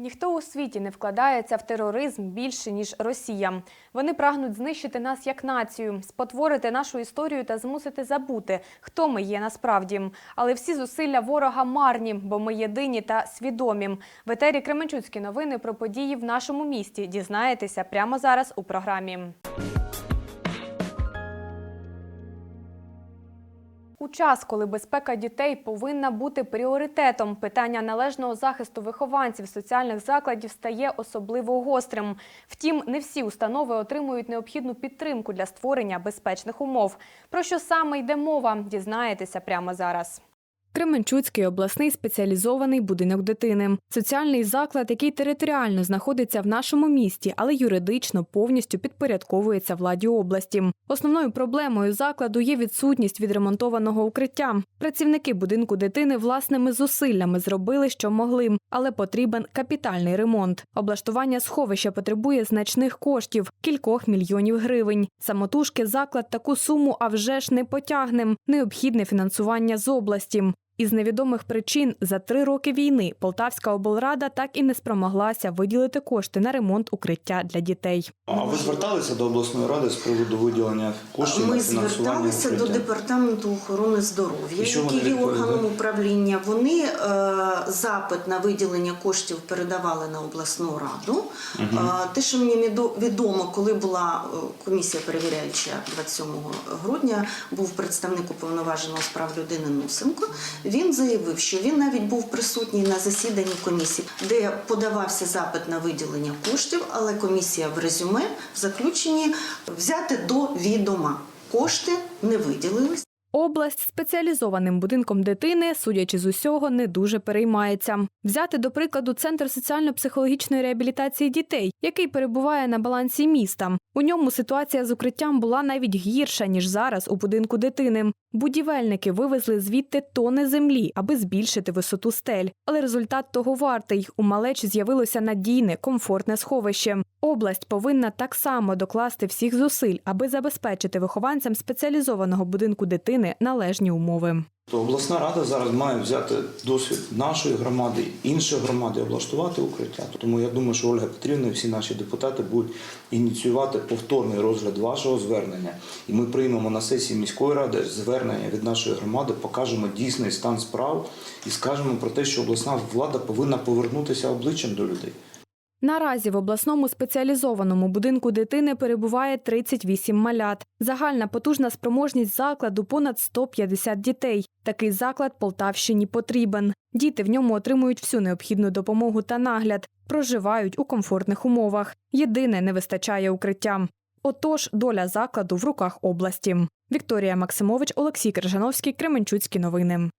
Ніхто у світі не вкладається в тероризм більше ніж Росія. Вони прагнуть знищити нас як націю, спотворити нашу історію та змусити забути, хто ми є насправді. Але всі зусилля ворога марні, бо ми єдині та свідомі. В етері Кременчуцькі новини про події в нашому місті дізнаєтеся прямо зараз у програмі. У час, коли безпека дітей повинна бути пріоритетом, питання належного захисту вихованців соціальних закладів стає особливо гострим. Втім, не всі установи отримують необхідну підтримку для створення безпечних умов. Про що саме йде мова, дізнаєтеся прямо зараз. Кременчуцький обласний спеціалізований будинок дитини. Соціальний заклад, який територіально знаходиться в нашому місті, але юридично повністю підпорядковується владі області. Основною проблемою закладу є відсутність відремонтованого укриття. Працівники будинку дитини власними зусиллями зробили, що могли, але потрібен капітальний ремонт. Облаштування сховища потребує значних коштів кількох мільйонів гривень. Самотужки заклад таку суму а вже ж не потягне. Необхідне фінансування з області. Із невідомих причин за три роки війни Полтавська облрада так і не спромоглася виділити кошти на ремонт укриття для дітей. А ви зверталися до обласної ради з приводу виділення коштів Ми на фінансування зверталися до департаменту охорони здоров'я, який є органом управління. Вони е, запит на виділення коштів передавали на обласну раду. Е, те, що мені відо- відомо, коли була е, комісія перевіряюча 27 грудня, був представник уповноваженого з прав людини Нусенко. Він заявив, що він навіть був присутній на засіданні комісії, де подавався запит на виділення коштів, але комісія в резюме в заключенні взяти до відома. Кошти не виділились. Область спеціалізованим будинком дитини, судячи з усього, не дуже переймається. Взяти до прикладу центр соціально-психологічної реабілітації дітей, який перебуває на балансі міста. У ньому ситуація з укриттям була навіть гірша ніж зараз у будинку дитини. Будівельники вивезли звідти тони землі, аби збільшити висоту стель. Але результат того вартий. У малечі з'явилося надійне, комфортне сховище. Область повинна так само докласти всіх зусиль, аби забезпечити вихованцям спеціалізованого будинку дитини належні умови. Обласна рада зараз має взяти досвід нашої громади, інших громад і облаштувати укриття. Тому я думаю, що Ольга Петрівна і всі наші депутати будуть ініціювати повторний розгляд вашого звернення. І ми приймемо на сесії міської ради звернення від нашої громади, покажемо дійсний стан справ і скажемо про те, що обласна влада повинна повернутися обличчям до людей. Наразі в обласному спеціалізованому будинку дитини перебуває 38 малят. Загальна потужна спроможність закладу понад 150 дітей. Такий заклад Полтавщині потрібен. Діти в ньому отримують всю необхідну допомогу та нагляд, проживають у комфортних умовах. Єдине не вистачає укриття. Отож, доля закладу в руках області. Вікторія Максимович, Олексій Крижановський, Кременчуцькі новини.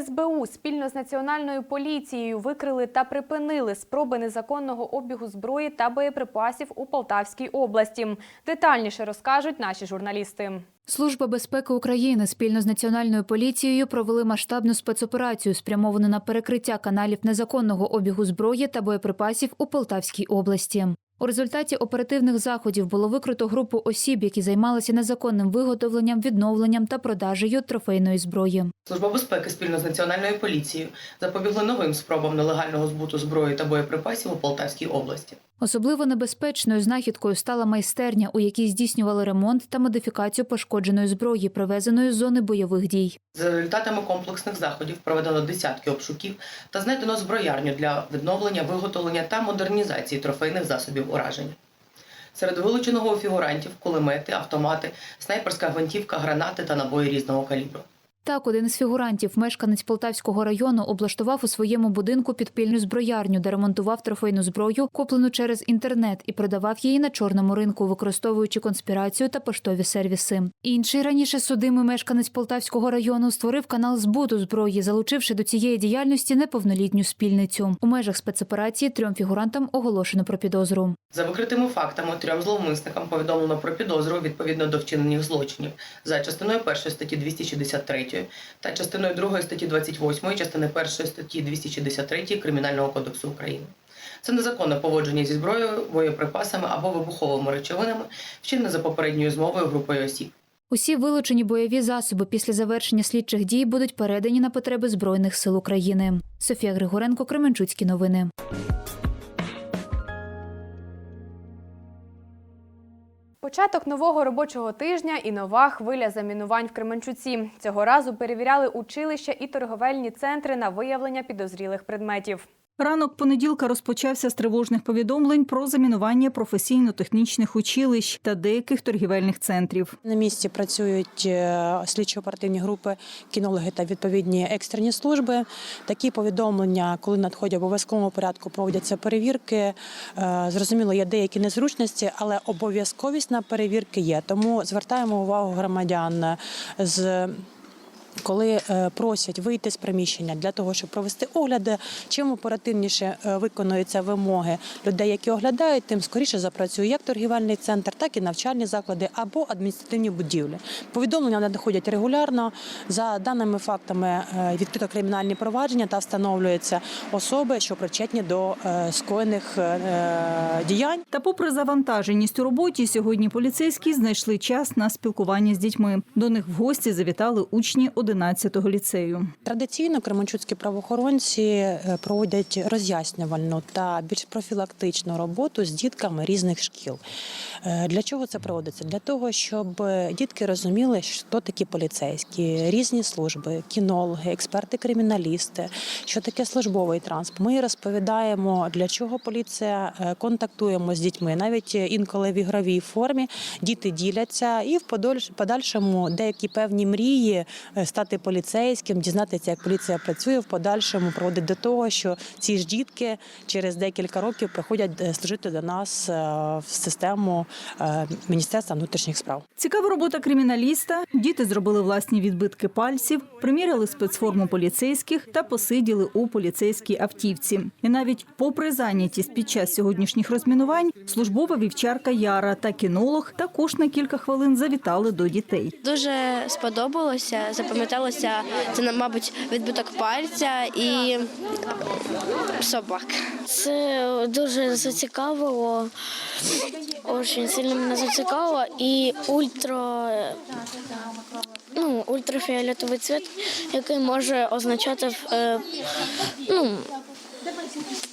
СБУ спільно з національною поліцією викрили та припинили спроби незаконного обігу зброї та боєприпасів у Полтавській області. Детальніше розкажуть наші журналісти. Служба безпеки України спільно з національною поліцією провели масштабну спецоперацію, спрямовану на перекриття каналів незаконного обігу зброї та боєприпасів у Полтавській області. У результаті оперативних заходів було викрито групу осіб, які займалися незаконним виготовленням, відновленням та продажею трофейної зброї. Служба безпеки спільно з національною поліцією запобігла новим спробам нелегального збуту зброї та боєприпасів у Полтавській області. Особливо небезпечною знахідкою стала майстерня, у якій здійснювали ремонт та модифікацію пошкодженої зброї, привезеної з зони бойових дій. За результатами комплексних заходів проведено десятки обшуків та знайдено зброярню для відновлення, виготовлення та модернізації трофейних засобів ураження. Серед вилученого у фігурантів кулемети, автомати, снайперська гвинтівка, гранати та набої різного калібру. Так, один із фігурантів, мешканець Полтавського району, облаштував у своєму будинку підпільну зброярню, де ремонтував трофейну зброю, куплену через інтернет, і продавав її на чорному ринку, використовуючи конспірацію та поштові сервіси. Інший раніше судимий мешканець Полтавського району створив канал збуту зброї, залучивши до цієї діяльності неповнолітню спільницю. У межах спецоперації трьом фігурантам оголошено про підозру. За викритими фактами трьом зловмисникам повідомлено про підозру відповідно до вчинених злочинів за частиною 1 статті 263 та частиною 2 статті 28 частини 1 статті 263 Кримінального кодексу України. Це незаконне поводження зі зброєю, боєприпасами або вибуховими речовинами, вчинене за попередньою змовою групою осіб. Усі вилучені бойові засоби після завершення слідчих дій будуть передані на потреби Збройних сил України. Софія Григоренко, Кременчуцькі новини. Початок нового робочого тижня і нова хвиля замінувань в Кременчуці. Цього разу перевіряли училища і торговельні центри на виявлення підозрілих предметів. Ранок понеділка розпочався з тривожних повідомлень про замінування професійно-технічних училищ та деяких торгівельних центрів. На місці працюють е, слідчо-оперативні групи, кінологи та відповідні екстрені служби. Такі повідомлення, коли надходять обов'язковому порядку, проводяться перевірки. Е, Зрозуміло, є деякі незручності, але обов'язковість на перевірки є. Тому звертаємо увагу громадян з. Коли е, просять вийти з приміщення для того, щоб провести огляди, чим оперативніше е, виконуються вимоги людей, які оглядають, тим скоріше запрацює як торгівельний центр, так і навчальні заклади або адміністративні будівлі. Повідомлення надходять регулярно. За даними фактами е, відкрито кримінальні провадження та встановлюються особи, що причетні до скоєних діянь. Та, попри завантаженість у роботі, сьогодні поліцейські знайшли час на спілкування з дітьми. До них в гості завітали учні 11-го ліцею. Традиційно кременчуцькі правоохоронці е, проводять роз'яснювальну та більш профілактичну роботу з дітками різних шкіл. Е, Для чого це проводиться? Для того, щоб е, дітки розуміли, що такі поліцейські, різні служби, кінологи, експерти-криміналісти, що таке службовий транспорт. Ми розповідаємо, для чого поліція контактуємо з дітьми, навіть інколи в ігровій формі. Діти діляться і в подальшому деякі певні мрії е, стати поліцейським, дізнатися, як поліція працює в подальшому, проводить до того, що ці ж дітки через декілька років приходять е, служити до нас е, в систему е, Міністерства внутрішніх справ. Цікава робота криміналіста. Діти зробили власні відбитки пальців, приміряли спецформу поліцейських та посиділи у поліцейській автівці. І навіть попри зайнятість під час сьогоднішніх розмінувань, службова вівчарка Яра та кінолог також на кілька хвилин завітали до дітей. Дуже сподобалося, запам'яталося це, мабуть, відбиток пальця і собак. Це дуже зацікавило, дуже сильно мене зацікавило і ультра, ну, ультрафіолетовий цвіт, який може означати е, ну,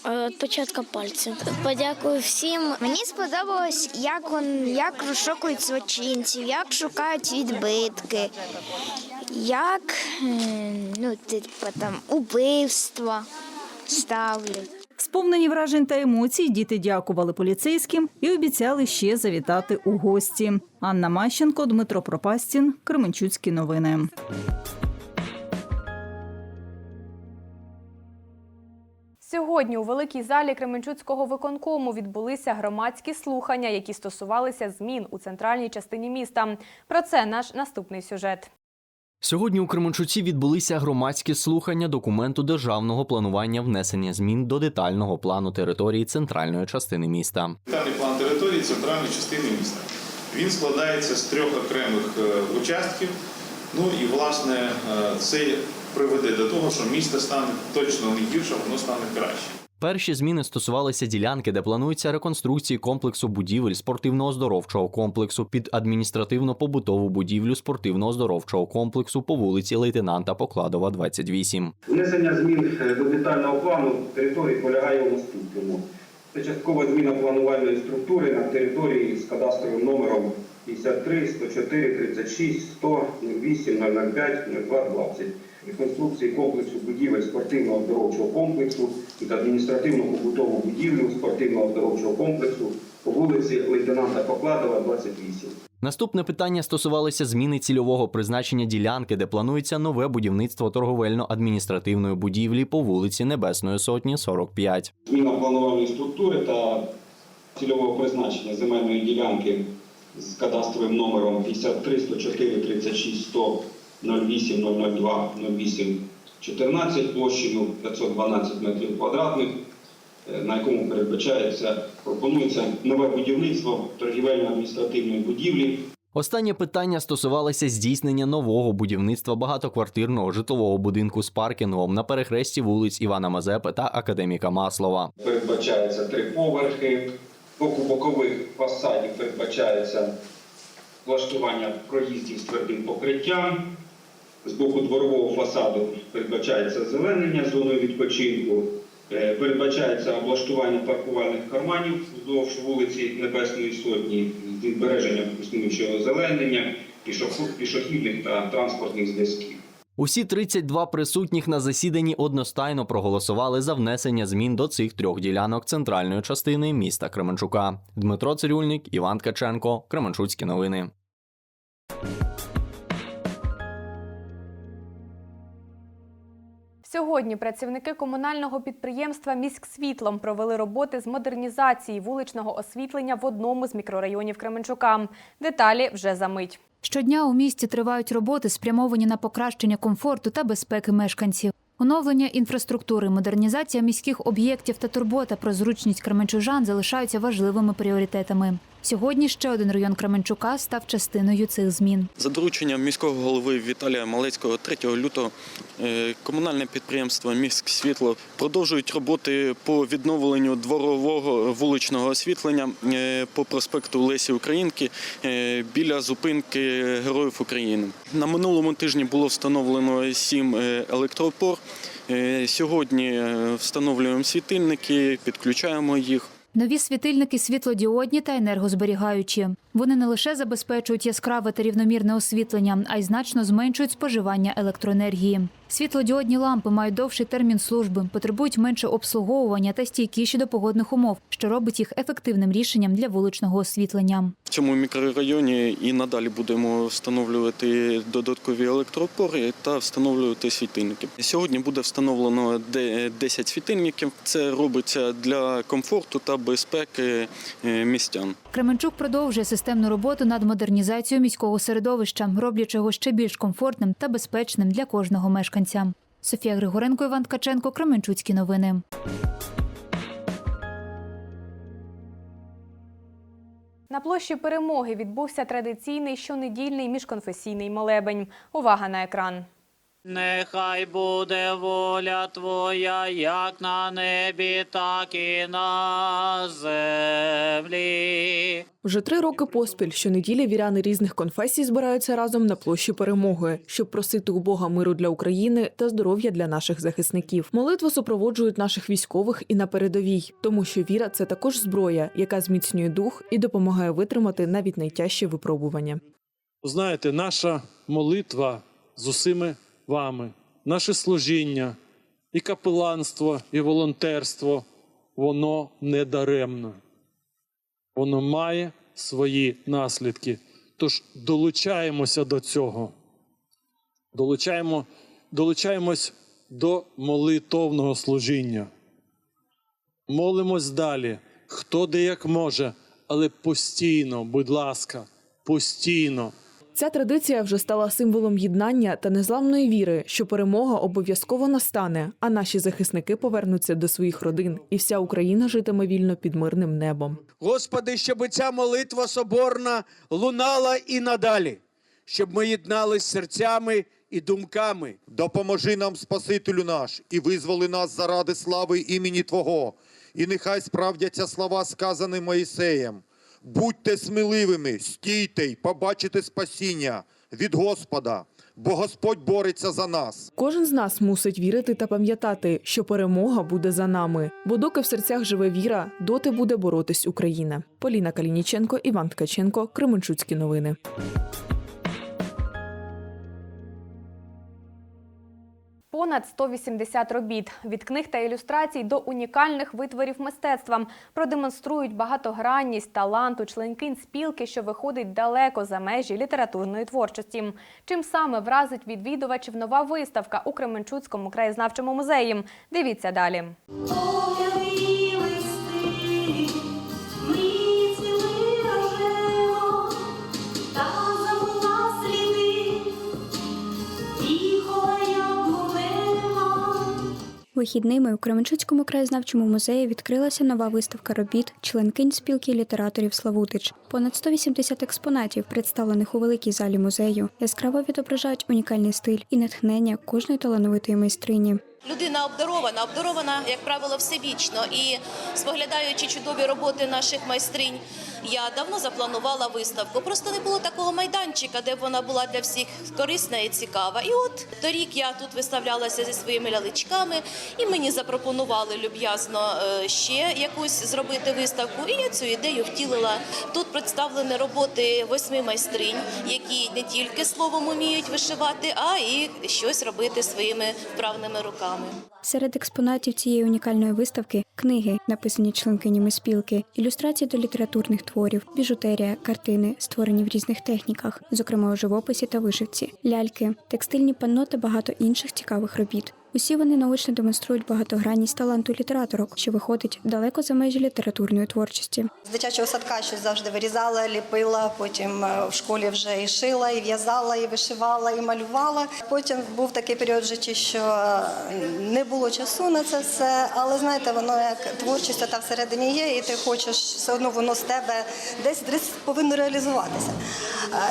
е, відпечатка пальця. Подякую всім. Мені сподобалось, як он як розшукують злочинців, як шукають відбитки, як е, ну, типу, там убивства ставлять. Сповнені вражень та емоцій, діти дякували поліцейським і обіцяли ще завітати у гості. Анна Мащенко, Дмитро Пропастін, Кременчуцькі новини. Сьогодні у великій залі Кременчуцького виконкому відбулися громадські слухання, які стосувалися змін у центральній частині міста. Про це наш наступний сюжет. Сьогодні у Кременчуці відбулися громадські слухання документу державного планування внесення змін до детального плану території центральної частини міста. Детальний план території центральної частини міста. Він складається з трьох окремих е, участків. Ну і власне е, це приведе до того, що місто стане точно не гірше, воно стане краще. Перші зміни стосувалися ділянки, де планується реконструкції комплексу будівель спортивно-оздоровчого комплексу під адміністративно-побутову будівлю спортивно-оздоровчого комплексу по вулиці лейтенанта Покладова, 28. Внесення змін е, до детального плану території полягає у наступному. Це часткова зміна планувальної структури на території з кадастровим номером 53, 104, 36, 100, 08, 005, 02, 20. Реконструкції комплексу будівель спортивного оздоровчого комплексу під адміністративно-побутову будівлю спортивного оздоровчого комплексу по вулиці лейтенанта Покладова, 28. Наступне питання стосувалося зміни цільового призначення ділянки, де планується нове будівництво торговельно-адміністративної будівлі по вулиці Небесної Сотні, 45. Зміна планувальної структури та цільового призначення земельної ділянки з кадастровим номером 53 104 36 100 08 002 08 14 площею 512 метрів квадратних, е, на якому передбачається, пропонується нове будівництво торгівельно-адміністративної будівлі Останнє питання стосувалося здійснення нового будівництва багатоквартирного житлового будинку з паркінгом на перехресті вулиць Івана Мазепи та Академіка Маслова. передбачається три поверхи, боку бокових фасадів передбачається влаштування проїздів з твердим покриттям. З боку дворового фасаду передбачається озеленення зоною відпочинку, Е, передбачається облаштування паркувальних карманів вздовж вулиці Небесної Сотні з відбереженням існуючого озеленення, пішохо- пішохідних та транспортних зв'язків. Усі 32 присутніх на засіданні одностайно проголосували за внесення змін до цих трьох ділянок центральної частини міста Кременчука. Дмитро Цирюльник, Іван Ткаченко, Кременчуцькі новини. Сьогодні працівники комунального підприємства «Міськсвітлом» провели роботи з модернізації вуличного освітлення в одному з мікрорайонів Кременчука. Деталі вже за мить. Щодня у місті тривають роботи, спрямовані на покращення комфорту та безпеки мешканців. Оновлення інфраструктури, модернізація міських об'єктів та турбота про зручність кременчужан залишаються важливими пріоритетами. Сьогодні ще один район Кременчука став частиною цих змін. За дорученням міського голови Віталія Малецького 3 лютого е, комунальне підприємство «Міськ світло продовжують роботи по відновленню дворового вуличного освітлення е, по проспекту Лесі Українки е, біля зупинки Героїв України. На минулому тижні було встановлено сім е, електроопор. Е, Сьогодні встановлюємо світильники, підключаємо їх. Нові світильники світлодіодні та енергозберігаючі. Вони не лише забезпечують яскраве та рівномірне освітлення, а й значно зменшують споживання електроенергії. Світлодіодні лампи мають довший термін служби, потребують менше обслуговування та стійкіші до погодних умов, що робить їх ефективним рішенням для вуличного освітлення. В цьому мікрорайоні і надалі будемо встановлювати додаткові електроопори та встановлювати світильники. Сьогодні буде встановлено де- 10 світильників. Це робиться для комфорту та безпеки е, містян. Кременчук продовжує системну роботу над модернізацією міського середовища, роблячи його ще більш комфортним та безпечним для кожного мешканця. Софія Григоренко, Іван Ткаченко, Кременчуцькі новини. На площі перемоги відбувся традиційний щонедільний міжконфесійний молебень. Увага на екран. Нехай буде воля Твоя, як на небі, так і на землі. Вже три роки поспіль щонеділі віряни різних конфесій збираються разом на площі перемоги, щоб просити у Бога миру для України та здоров'я для наших захисників. Молитви супроводжують наших військових і на передовій, тому що віра це також зброя, яка зміцнює дух і допомагає витримати навіть найтяжчі випробування. Знаєте, наша молитва з усіми вами, наше служіння, і капеланство, і волонтерство, воно не даремно. Воно має свої наслідки. Тож долучаємося до цього. Долучаємо, долучаємось до молитовного служіння. Молимось далі, хто де як може, але постійно, будь ласка, постійно. Ця традиція вже стала символом єднання та незламної віри, що перемога обов'язково настане, а наші захисники повернуться до своїх родин, і вся Україна житиме вільно під мирним небом. Господи, щоб ця молитва соборна лунала і надалі, щоб ми єднались серцями і думками. Допоможи нам, Спасителю наш, і визволи нас заради слави імені Твого. І нехай справдяться слова, сказані Моїсеєм. Будьте сміливими, стійте й побачите спасіння від Господа, бо Господь бореться за нас. Кожен з нас мусить вірити та пам'ятати, що перемога буде за нами. Бо доки в серцях живе віра, доти буде боротись Україна. Поліна Калініченко, Іван Ткаченко, Кременчуцькі новини. Понад 180 робіт від книг та ілюстрацій до унікальних витворів мистецтва продемонструють багатогранність таланту членкинь спілки, що виходить далеко за межі літературної творчості. Чим саме вразить відвідувачів нова виставка у Кременчуцькому краєзнавчому музеї? Дивіться далі. Вихідними у Кременчуцькому краєзнавчому музеї відкрилася нова виставка робіт членкинь спілки літераторів Славутич. Понад 180 експонатів, представлених у великій залі музею, яскраво відображають унікальний стиль і натхнення кожної талановитої майстрині. Людина обдарована, обдарована, як правило, всебічно. І споглядаючи чудові роботи наших майстринь, я давно запланувала виставку. Просто не було такого майданчика, де б вона була для всіх корисна і цікава. І от торік я тут виставлялася зі своїми лялечками, і мені запропонували люб'язно е, ще якусь зробити виставку. І я цю ідею втілила. Тут представлені роботи восьми майстринь, які не тільки словом уміють вишивати, а і щось робити своїми вправними руками. Серед експонатів цієї унікальної виставки книги, написані членкинями спілки, ілюстрації до літературних творів, біжутерія, картини, створені в різних техніках, зокрема у живописі та вишивці, ляльки, текстильні панно та багато інших цікавих робіт. Усі вони наочно демонструють багатогранність таланту літераторок, що виходить далеко за межі літературної творчості. З дитячого садка щось завжди вирізала, ліпила, потім е, в школі вже і шила, і в'язала, і вишивала, і малювала. Потім був такий період в житті, що е, не було часу на це все, але знаєте, воно як творчість та всередині є, і ти хочеш все одно воно з тебе десь десь повинно реалізуватися.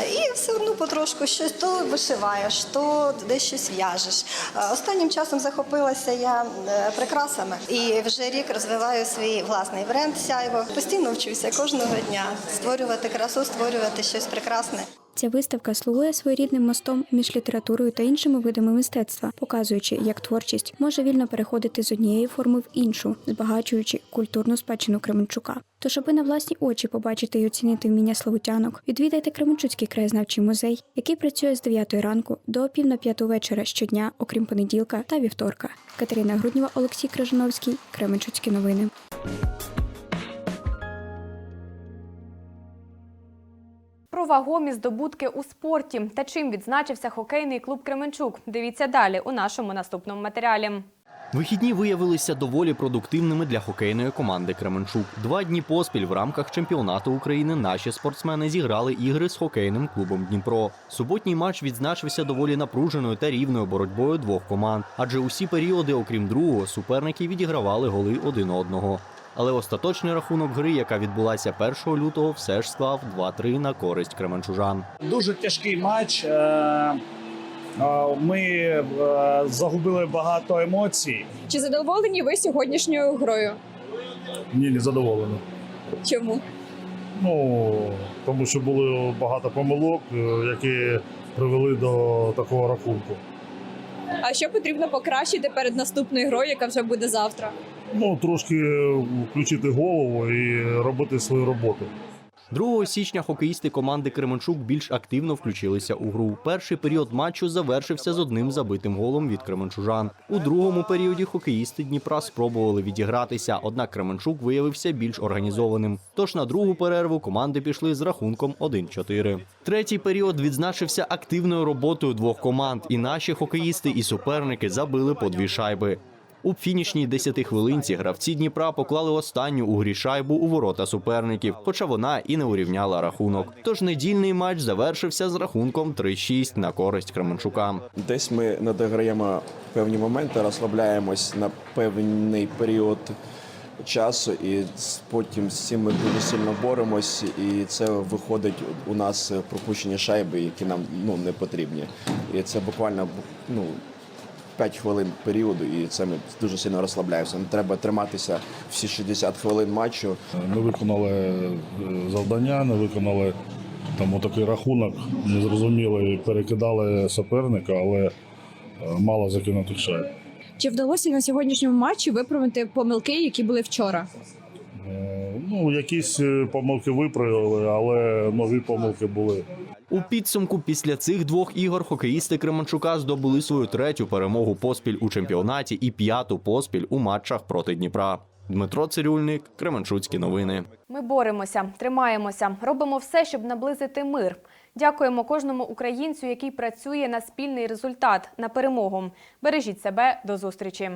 Е, І все одно потрошку щось то вишиваєш, то десь щось в'яжеш. Останнім часом захопилася я е, прикрасами і вже рік розвиваю свій власний бренд сяйво. Постійно вчуся кожного дня створювати красу, створювати щось прекрасне. Ця виставка слугує своєрідним мостом між літературою та іншими видами мистецтва, показуючи, як творчість може вільно переходити з однієї форми в іншу, збагачуючи культурну спадщину Кременчука. Тож, аби на власні очі побачити і оцінити вміння славутянок, відвідайте Кременчуцький краєзнавчий музей, який працює з 9 ранку до пів на п'яту вечора щодня, окрім понеділка та вівторка. Катерина Груднєва, Олексій Крижановський, Кременчуцькі новини. Вагомі здобутки у спорті та чим відзначився хокейний клуб Кременчук. Дивіться далі у нашому наступному матеріалі. Вихідні виявилися доволі продуктивними для хокейної команди Кременчук. Два дні поспіль в рамках чемпіонату України наші спортсмени зіграли ігри з хокейним клубом Дніпро. Суботній матч відзначився доволі напруженою та рівною боротьбою двох команд, адже усі періоди, окрім другого, суперники відігравали голи один одного. Але остаточний рахунок гри, яка відбулася 1 лютого, все ж склав 2-3 на користь кременчужан. Дуже тяжкий матч. Е, е, Ми е, загубили багато емоцій. Чи задоволені ви сьогоднішньою грою? Ні, не задоволений. Чому? Ну тому що було багато помилок, які привели до такого рахунку. А що потрібно покращити перед наступною грою, яка вже буде завтра? Ну трошки включити голову і робити свою роботу. 2 січня хокеїсти команди Кременчук більш активно включилися у гру. Перший період матчу завершився з одним забитим голом від кременчужан. У другому періоді хокеїсти Дніпра спробували відігратися, однак Кременчук виявився більш організованим. Тож на другу перерву команди пішли з рахунком 1-4. Третій період відзначився активною роботою двох команд, і наші хокеїсти і суперники забили по дві шайби. У фінішній 10 хвилинці гравці Дніпра поклали останню у грі шайбу у ворота суперників, хоча вона і не урівняла рахунок. Тож недільний матч завершився з рахунком 3-6 на користь Кременчука. Десь ми надограємо певні моменти, розслабляємось на певний період часу, і потім з цим ми дуже сильно боремось, і це виходить у нас пропущені шайби, які нам ну не потрібні. І це буквально ну. 5 хвилин періоду, і це ми дуже сильно розслабляємося. Не треба триматися всі 60 хвилин матчу. Не виконали е, завдання, не виконали там отакий рахунок, не зрозуміли, перекидали суперника, але е, мало закинутих шайб. Чи вдалося на сьогоднішньому матчі виправити помилки, які були вчора? Е, Ну, якісь помилки виправили, але нові помилки були. У підсумку після цих двох ігор хокеїсти Кременчука здобули свою третю перемогу поспіль у чемпіонаті і п'яту поспіль у матчах проти Дніпра. Дмитро Цирюльник, Кременчуцькі новини. Ми боремося, тримаємося, робимо все, щоб наблизити мир. Дякуємо кожному українцю, який працює на спільний результат, на перемогу. Бережіть себе, до зустрічі.